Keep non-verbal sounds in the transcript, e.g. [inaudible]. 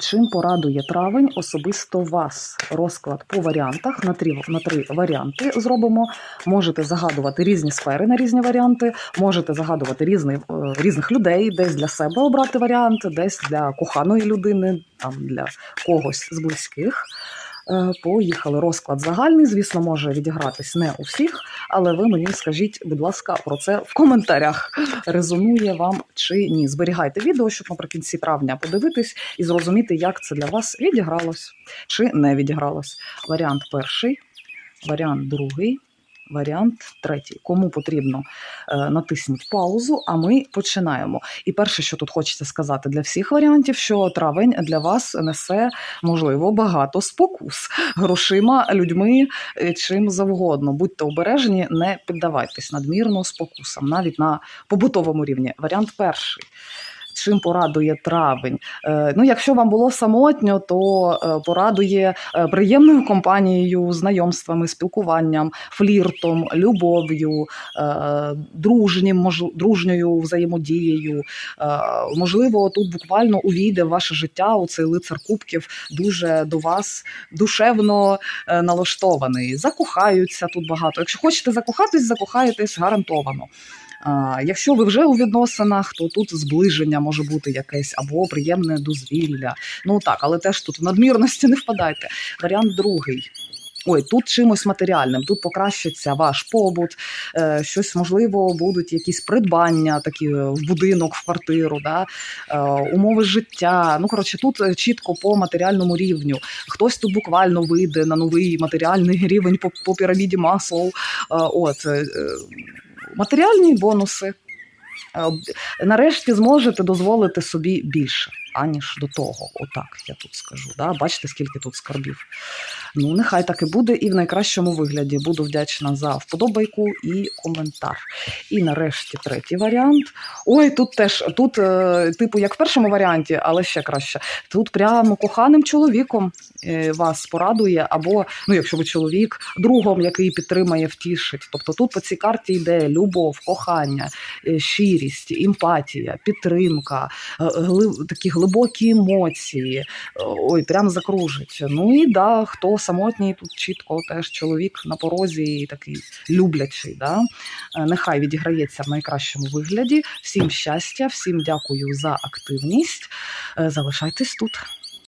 Чим порадує травень особисто вас? Розклад по варіантах на три, на три варіанти зробимо. Можете загадувати різні сфери на різні варіанти, можете загадувати різні, е, різних людей, десь для себе обрати варіант, десь для коханої людини, там для когось з близьких. Е, Поїхали. Розклад загальний, звісно, може відігратись не у всіх, але ви мені скажіть, будь ласка, про це в коментарях. Резонує вам чи ні. Зберігайте відео, щоб наприкінці травня подивитись і зрозуміти, як це для вас відігралось чи не відігралось. Варіант перший, варіант другий. Варіант третій. Кому потрібно, е, натисніть паузу, а ми починаємо. І перше, що тут хочеться сказати для всіх варіантів, що травень для вас несе можливо багато спокус грошима, людьми, е, чим завгодно. Будьте обережні, не піддавайтесь надмірно спокусам, навіть на побутовому рівні. Варіант перший. Чим порадує травень? Е, ну, якщо вам було самотньо, то е, порадує е, приємною компанією, знайомствами, спілкуванням, фліртом, любов'ю, дружнім, мож, дружньою взаємодією. Можливо, тут буквально увійде ваше життя у цей лицар кубків дуже до вас душевно налаштований. Закохаються тут багато. Якщо хочете закохатись, закохаєтесь гарантовано. Якщо ви вже у відносинах, то тут зближення може бути якесь або приємне дозвілля. Ну так, але теж тут в надмірності не впадайте. Варіант другий. Ой, тут чимось матеріальним, тут покращиться ваш побут, е, щось можливо будуть якісь придбання, такі е, в будинок, в квартиру, да, е, умови життя. Ну коротше, тут чітко по матеріальному рівню. Хтось тут буквально вийде на новий матеріальний [laughs] рівень по, по піраміді Маслоу. От матеріальні бонуси. Е, Нарешті зможете дозволити собі більше, аніж до того. Отак я тут скажу. Да? Бачите, скільки тут скарбів. Ну, нехай так і буде, і в найкращому вигляді. Буду вдячна за вподобайку і коментар. І нарешті третій варіант. Ой, тут теж, тут, е, типу, як в першому варіанті, але ще краще. Тут прямо коханим чоловіком е, вас порадує, або, ну, якщо ви чоловік, другом, який підтримає, втішить. Тобто тут по цій карті йде любов, кохання, е, щирість, емпатія, підтримка, е, гли- такі глибокі емоції. Е, Ой, прям закружить. Ну і да, хто самотній, тут чітко теж чоловік на порозі такий люблячий. Да? Е, Нехай відіграється в найкращому вигляді. Всім щастя, всім дякую за активність. Е, Залишайтесь тут.